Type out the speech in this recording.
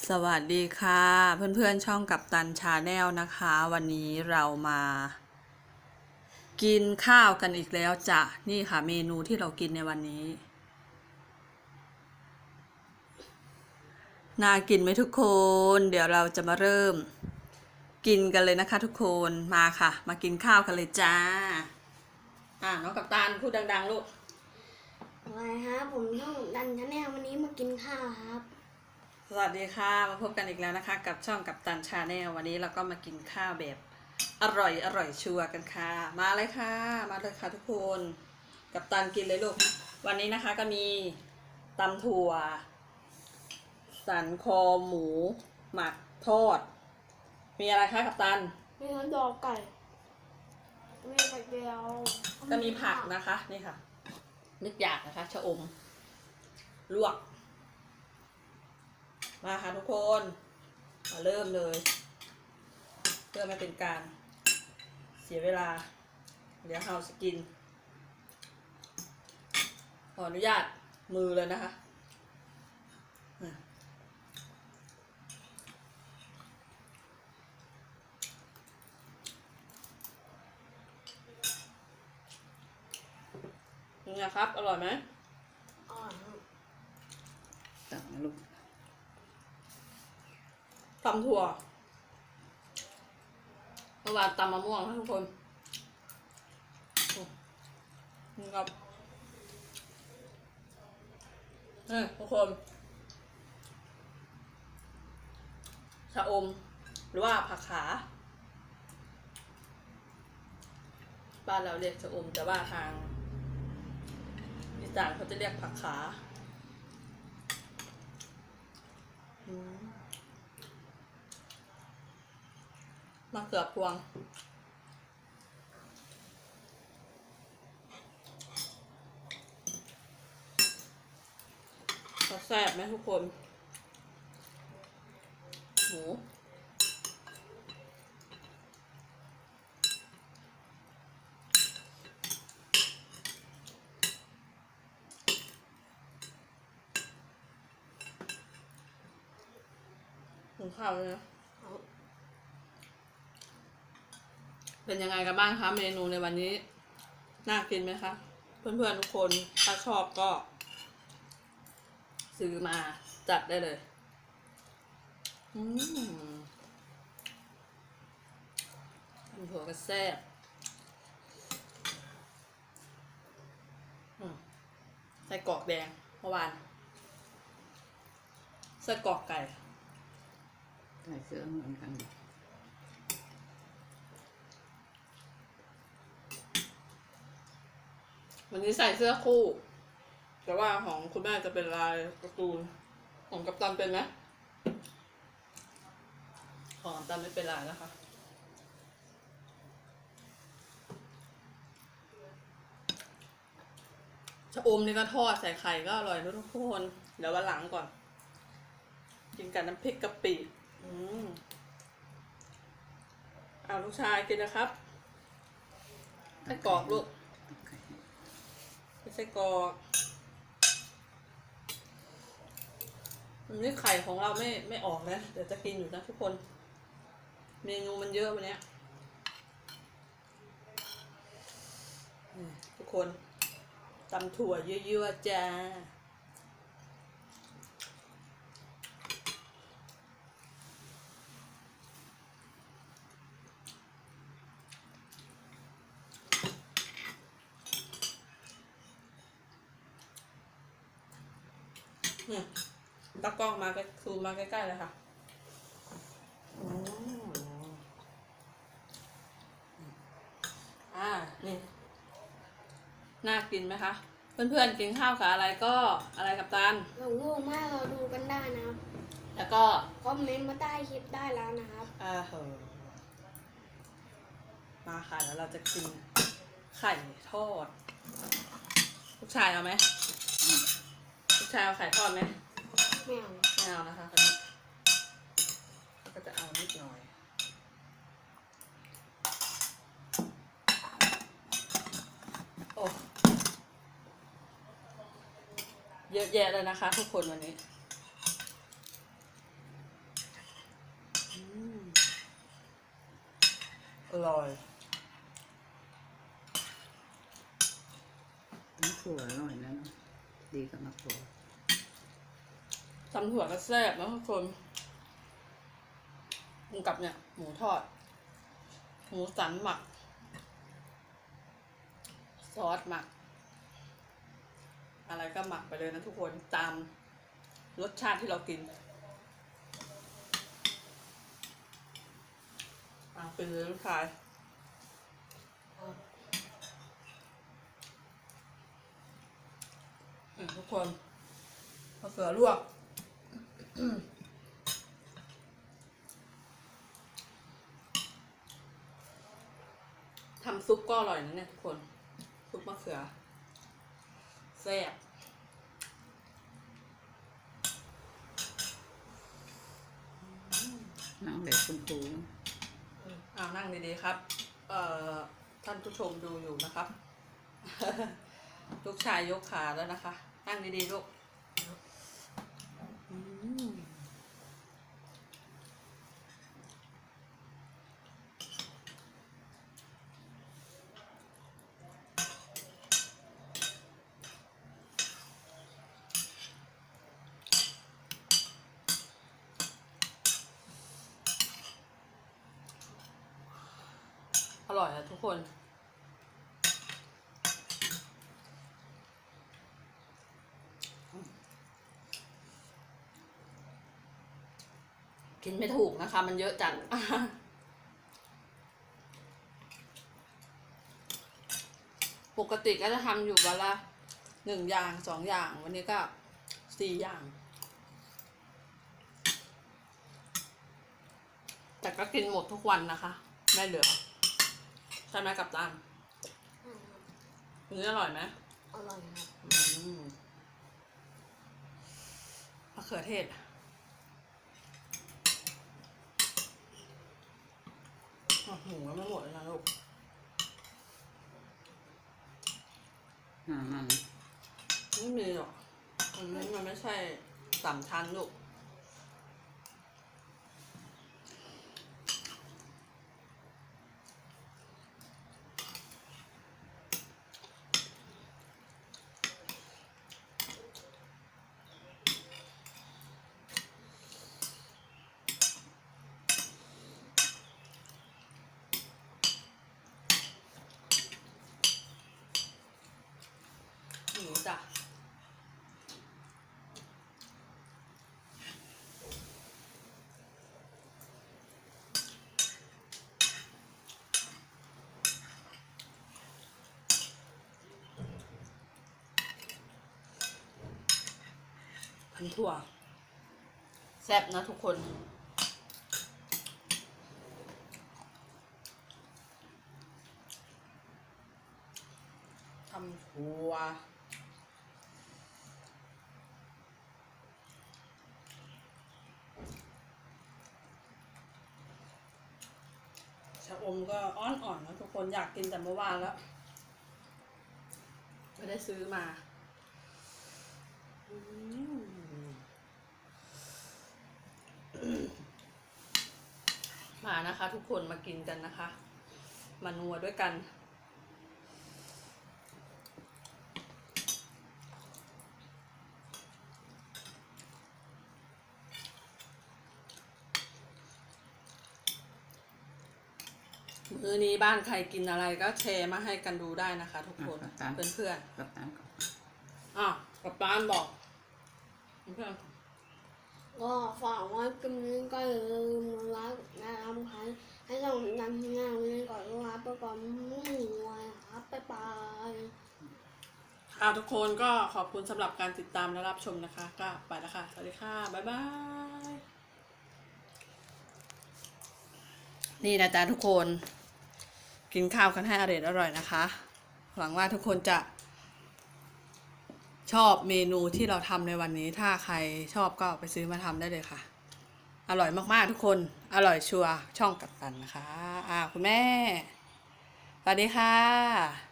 สวัสดีค่ะ เพื่อนๆช่องกับตันชาแนลนะคะ วันนี้เรามา กินข้าวกันอีกแล้วจ้ะ นี่ค่ะเมนูที่เรากินในวันนี้ น่ากินไหมทุกคน เดี๋ยวเราจะมาเริ่ม กินกันเลยนะคะทุกคนมาค่ะ มากินข้าวกันเลยจ้า อ่าน้องกับตันพูดดัง ๆ ลูกสวัสดีครับผมช่องดันชาแนลวันนี้มากินข้าวครับ สวัสดีค่ะ มาพบกันอีกแล้วนะคะ กับช่องกับตันชาแนลวันนี้เราก็มากินข้าวแบบอร่อยอร่อยชัวร์กันค่ะ มาเลยค่ะ มาเลยค่ะทุกคน กับตันกินเลยลูก วันนี้นะคะก็มีตำถั่ว สันคอหมู หมักทอด มีอะไรคะกับตัน มีน้ำดอกไก่ มีไข่เจียวก็มีผักนะคะนี่ค่ะ นึกอยากนะคะชะอมลวก มาค่ะทุกคนมาเริ่มเลย เพื่อไม่เป็นการเสียเวลา เดี๋ยวเราจะกิน ขออนุญาตมือเลยนะคะอะยังไงครับ อร่อยไหม อ๋อครับ ตักนะลูกตำถั่วเมื่อวานตำมะม่วงนะทุกคนนี่ครับนี่ทุกคนชะอม หรือว่าผักขา บ้านเราเรียกชะอม แต่ว่าทางอีสานเขาจะเรียกผักขาอื มะเขือพวง แซ่บไหมทุกคน หมูถึงข้าวเลยนะ เป็นยังไงกันบ้างคะเมนูในวันนี้ น่ากินไหมคะ เพื่อนๆทุกคนถ้าชอบก็ ซื้อมาจัดได้เลย อืมถั่วกระแซ่บใส่กรอกแดงเมื่อวานใส่กรอกไก่ ใส่เสื้อเหมือนกัน วันนี้ใส่เสื้อคู่ แต่ว่าของคุณแม่จะเป็นลายการ์ตูน ของกัปตันเป็นไหมของกัปตันไม่เป็นลายนะคะชะอมนี่ก็ทอดใส่ไข่ก็อร่อยทุกคน เดี๋ยววันหลังก่อน กินกับน้ำพริกกะปิอืมเอาลูกชายกินนะครับให้กรอกลูก ไส้กรอกอันนี่ไข่ของเราไม่ไม่ออกนะเดี๋ยวจะกินอยู่นะทุกคน เมนูมันเยอะวันนี้ทุกคนตำถั่วเยอะๆจ้า ตากล้องมาใกล้ซูมมาใกล้ๆเลยค่ะอืมอ่า นี่ น่ากินไหมคะ เพื่อนๆ กินข้าวกับอะไรก็อะไรกับตันเราโง่มากเราดูกันได้นะครับแล้วก็ คอมเมนต์มาใต้คลิปได้แล้วนะครับอ่าเหอะมาค่ะแล้วเราจะกินไข่ทอด ลูกชายเอาไหมลูก ชายเอาไข่ทอดไหมไม่เอาไม่เอานะคะคันนี้ก็จะเอานิดหน่อย โอ้เยอะแยะเลยนะคะ ทุกคนวันนี้อร่อยมะเขืออร่อยนะ ดีกับมะเขือ ตำถั่วก็แซ่บนะทุกคนกับเนี่ย หมูทอด หมูสันหมัก ซอสหมัก อะไรก็หมักไปเลยนะทุกคนตามรสชาติที่เรากินอะเป็นเลยลูกชายทุกคนมะเขือลวก ทำซุปก็อร่อยนะเนี่ยทุกคน ซุปมะเขือแซ่บนั่งแบบคุณครูอ่านั่งดีๆครับ เอ่อ ท่านผู้ชมดูอยู่นะครับ ลูกชายยกขาแล้วนะคะ นั่งดีๆลูก ร่อยอะทุกคน กินไม่ถูกนะคะ มันเยอะจังปกติก็จะทำอยู่วันละหนึ่งอย่างสองอย่าง วันนี้ก็สี่อย่าง แต่ก็กินหมดทุกวันนะคะ ไม่เหลือ ใช่ไหมกับตามอันนี้อร่อยไหมอร่อยครับอืมมะเขือเทศโอ้โหยังไม่หมดเลยนะลูกอ่ามันไม่มีหรอกอันนี้มันไม่ใช่สามชั้นลูก หมูจ้ะ พันถั่วแซ่บนะทุกคน ทำถั่วชะอมก็อ้อนอ่อนนะทุกคนอยากกินแต่เมื่อวานแล้วไม่ได้ซื้อมา อืมมา นะคะ ทุกคนมากินกันนะคะ มานัวด้วยกันมื้อนี้บ้านใครกินอะไรก็แชร์มาให้กันดูได้นะคะ ทุกคนเพื่อนกับน้ำกับๆอะกับร้านบอกเพื่อนก็ฝากไว้กินนี้ก็อย่าลืม อนไม่มีอะครับบ๊ายบายค่ะทุกคนก็ขอบคุณสำหรับการติดตามและรับชมนะคะ ก็ไปแล้วค่ะ สวัสดีค่ะ บ๊ายบาย นี่นะจ๊ะทุกคน กินข้าวกันให้อร่อยอร่อยนะคะ หวังว่าทุกคนจะ ชอบเมนูที่เราทำในวันนี้ ถ้าใครชอบก็ไปซื้อมาทำได้เลยค่ะ อร่อยมากๆทุกคน อร่อยชัวร์ช่องกับตันนะคะ อ่าคุณแม่ สวัสดีค่ะ